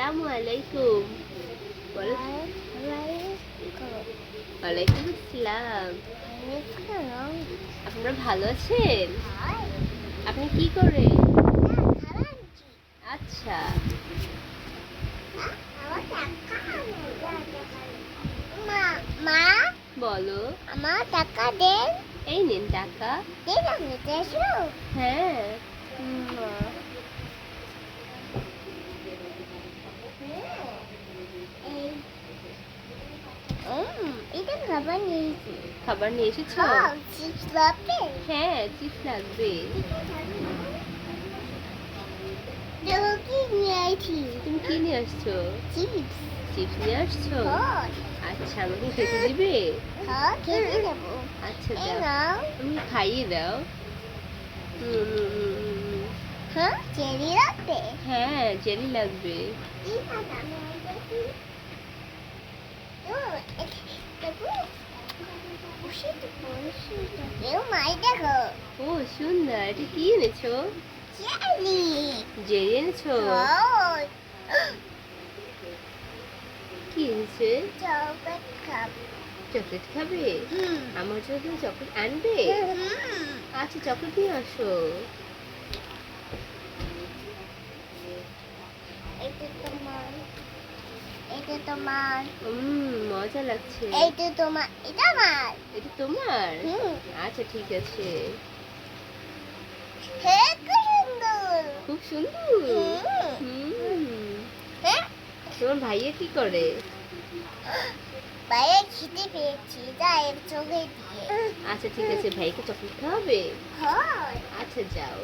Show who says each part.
Speaker 1: আসসালামু আলাইকুম বলো ওয়ালাইকুম আসসালাম আপনারা ভালো আছেন? আপনি কি করেন? আচ্ছা।
Speaker 2: মা
Speaker 1: বলো।
Speaker 2: আমার টাকা দেন।
Speaker 1: এই নিন টাকা।
Speaker 2: দেন
Speaker 1: হ্যাঁ।
Speaker 2: এটা খাবার নিয়েছি।
Speaker 1: খাবার নিয়ে এসেছ
Speaker 2: চিপস লাগবে?
Speaker 1: হ্যাঁ চিপস লাগবে।
Speaker 2: দেখো কি নিয়েছি
Speaker 1: তুমি কি নিয়ে আসছো?
Speaker 2: চিপস।
Speaker 1: চিপস নিয়ে আসছো? আচ্ছা আমাকে খেতে দিবে?
Speaker 2: হ্যাঁ খেতে দেবো।
Speaker 1: আচ্ছা দাও।
Speaker 2: নাও।
Speaker 1: তুমি খাইয়ে দাও।
Speaker 2: হ্যাঁ চেরি লাগবে?
Speaker 1: হ্যাঁ জেলি লাগবে। ও সুন্দর। এটা কি এনেছো? এনেছো? কি এনেছে?
Speaker 2: চকলেট খাব?
Speaker 1: আমার জন্য চকলেট আনবে? আচ্ছা চকলেট নিয়ে আসো
Speaker 2: এটা তোমার এটা তোমার।
Speaker 1: হুম মজা লাগছে।
Speaker 2: এইটা তোমার এটা আমার।
Speaker 1: এটা তোমার? আচ্ছা ঠিক আছে।
Speaker 2: হে কি সুন্দর।
Speaker 1: খুব সুন্দর। তোমার ভাইয়া কি করে?
Speaker 2: বাইরে খিদে পেয়েছি তাই চোখে দিয়ে।
Speaker 1: আচ্ছা ঠিক আছে ভাইকে চকলেট খাওয়াবে?
Speaker 2: হয়।
Speaker 1: আচ্ছা যাও।